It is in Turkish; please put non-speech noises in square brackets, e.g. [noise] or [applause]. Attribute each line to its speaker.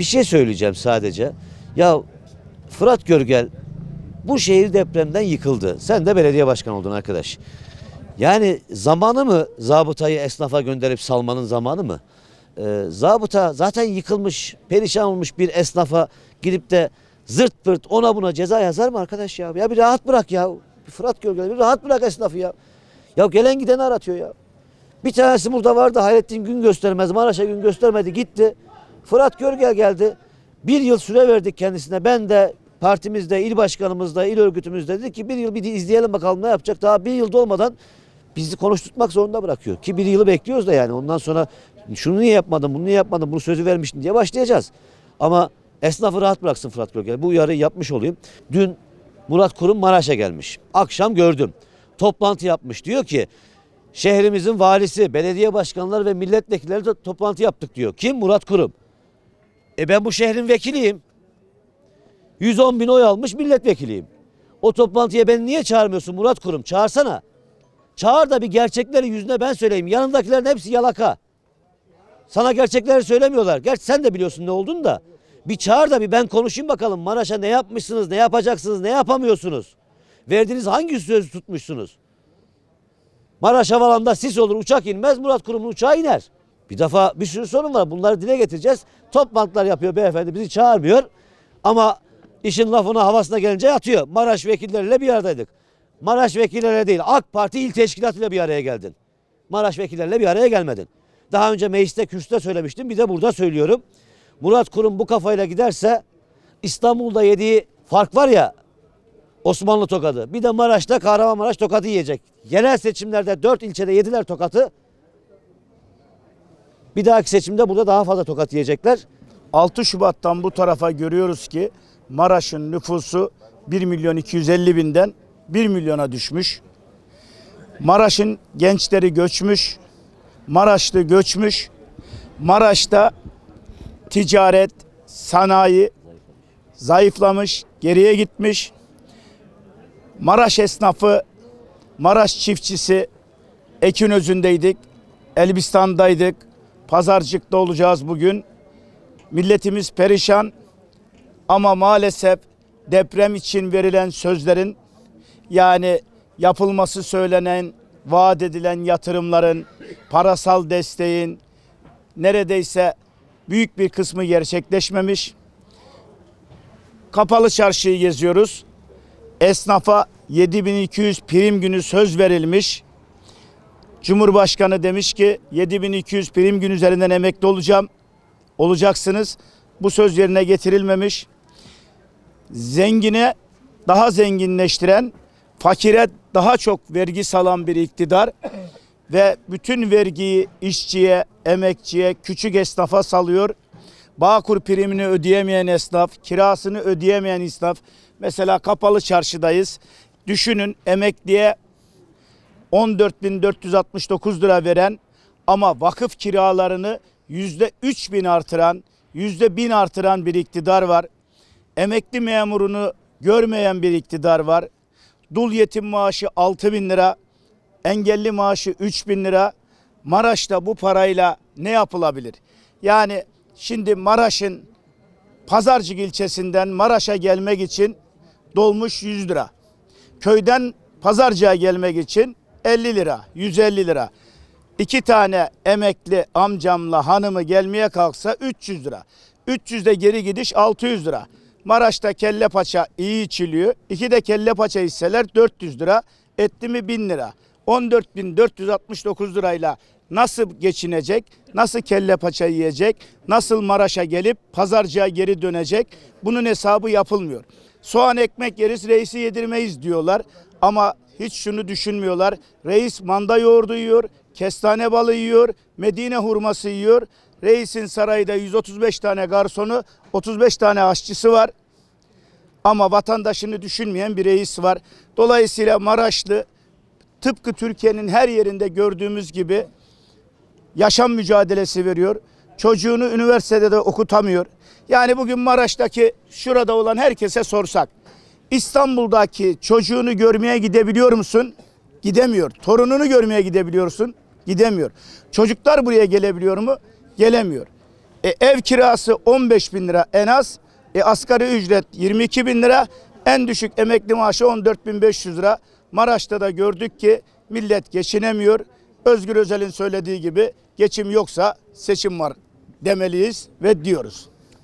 Speaker 1: Bir şey söyleyeceğim sadece. Ya Fırat Görgel bu şehir depremden yıkıldı. Sen de belediye başkanı oldun arkadaş. Yani zamanı mı zabıtayı esnafa gönderip salmanın zamanı mı? Ee, zabıta zaten yıkılmış, perişan olmuş bir esnafa gidip de zırt pırt ona buna ceza yazar mı arkadaş ya? Ya bir rahat bırak ya. Fırat Görgel bir rahat bırak esnafı ya. Ya gelen gideni aratıyor ya. Bir tanesi burada vardı Hayrettin gün göstermez. Maraş'a gün göstermedi gitti. Fırat Görgel geldi. Bir yıl süre verdik kendisine. Ben de partimizde, il başkanımızda, il örgütümüzde dedik ki bir yıl bir izleyelim bakalım ne yapacak. Daha bir yıl dolmadan bizi konuşturmak zorunda bırakıyor. Ki bir yılı bekliyoruz da yani ondan sonra şunu niye yapmadın, bunu niye yapmadın, bunu sözü vermiştin diye başlayacağız. Ama esnafı rahat bıraksın Fırat Görgel. Bu uyarıyı yapmış olayım. Dün Murat Kurum Maraş'a gelmiş. Akşam gördüm. Toplantı yapmış. Diyor ki şehrimizin valisi, belediye başkanları ve milletvekilleri de toplantı yaptık diyor. Kim? Murat Kurum. E ben bu şehrin vekiliyim. 110 bin oy almış milletvekiliyim. O toplantıya beni niye çağırmıyorsun Murat Kurum? Çağırsana. Çağır da bir gerçekleri yüzüne ben söyleyeyim. Yanındakilerin hepsi yalaka. Sana gerçekleri söylemiyorlar. Gerçi sen de biliyorsun ne olduğunu da. Bir çağır da bir ben konuşayım bakalım. Maraş'a ne yapmışsınız, ne yapacaksınız, ne yapamıyorsunuz? Verdiğiniz hangi sözü tutmuşsunuz? Maraş Havalan'da sis olur, uçak inmez, Murat Kurum'un uçağı iner. Bir defa bir sürü sorun var. Bunları dile getireceğiz. Toplantılar yapıyor beyefendi, bizi çağırmıyor. Ama işin lafına havasına gelince yatıyor. Maraş vekilleriyle bir aradaydık. Maraş vekilleriyle değil, AK Parti il teşkilatıyla bir araya geldin. Maraş vekilleriyle bir araya gelmedin. Daha önce mecliste kürsüde söylemiştim, bir de burada söylüyorum. Murat Kurum bu kafayla giderse İstanbul'da yediği fark var ya Osmanlı tokadı. Bir de Maraş'ta Kahramanmaraş tokadı yiyecek. Yerel seçimlerde 4 ilçede yediler tokatı. Bir dahaki seçimde burada daha fazla tokat yiyecekler.
Speaker 2: 6 Şubat'tan bu tarafa görüyoruz ki Maraş'ın nüfusu 1 milyon 250 binden 1 milyona düşmüş. Maraş'ın gençleri göçmüş. Maraşlı göçmüş. Maraş'ta ticaret, sanayi zayıflamış, geriye gitmiş. Maraş esnafı, Maraş çiftçisi Ekinözü'ndeydik, Elbistan'daydık, Pazarcık'ta olacağız bugün. Milletimiz perişan ama maalesef deprem için verilen sözlerin yani yapılması söylenen, vaat edilen yatırımların, parasal desteğin neredeyse büyük bir kısmı gerçekleşmemiş. Kapalı çarşıyı geziyoruz. Esnafa 7200 prim günü söz verilmiş. Cumhurbaşkanı demiş ki 7200 prim gün üzerinden emekli olacağım. Olacaksınız. Bu söz yerine getirilmemiş. Zengine daha zenginleştiren, fakire daha çok vergi salan bir iktidar [clears throat] ve bütün vergiyi işçiye, emekçiye, küçük esnafa salıyor. Bağkur primini ödeyemeyen esnaf, kirasını ödeyemeyen esnaf. Mesela kapalı çarşıdayız. Düşünün emekliye 14.469 lira veren ama vakıf kiralarını yüzde 3 bin artıran, yüzde bin artıran bir iktidar var. Emekli memurunu görmeyen bir iktidar var. Dul yetim maaşı 6 bin lira, engelli maaşı 3 bin lira. Maraş'ta bu parayla ne yapılabilir? Yani şimdi Maraş'ın Pazarcık ilçesinden Maraş'a gelmek için dolmuş 100 lira. Köyden Pazarcık'a gelmek için 50 lira, 150 lira. İki tane emekli amcamla hanımı gelmeye kalksa 300 lira. 300 de geri gidiş 600 lira. Maraş'ta kelle paça iyi içiliyor. İki de kelle paça hisseler 400 lira. Etti mi 1000 lira. 14.469 lirayla nasıl geçinecek, nasıl kelle paça yiyecek, nasıl Maraş'a gelip pazarcığa geri dönecek bunun hesabı yapılmıyor. Soğan ekmek yeriz reisi yedirmeyiz diyorlar ama hiç şunu düşünmüyorlar. Reis manda yoğurdu yiyor, kestane balı yiyor, Medine hurması yiyor. Reisin sarayda 135 tane garsonu, 35 tane aşçısı var. Ama vatandaşını düşünmeyen bir reis var. Dolayısıyla Maraşlı tıpkı Türkiye'nin her yerinde gördüğümüz gibi yaşam mücadelesi veriyor. Çocuğunu üniversitede de okutamıyor. Yani bugün Maraş'taki şurada olan herkese sorsak İstanbul'daki çocuğunu görmeye gidebiliyor musun? Gidemiyor. Torununu görmeye gidebiliyorsun? Gidemiyor. Çocuklar buraya gelebiliyor mu? Gelemiyor. E, ev kirası 15 bin lira en az. E, asgari ücret 22 bin lira. En düşük emekli maaşı 14.500 lira. Maraş'ta da gördük ki millet geçinemiyor. Özgür Özel'in söylediği gibi geçim yoksa seçim var demeliyiz ve diyoruz.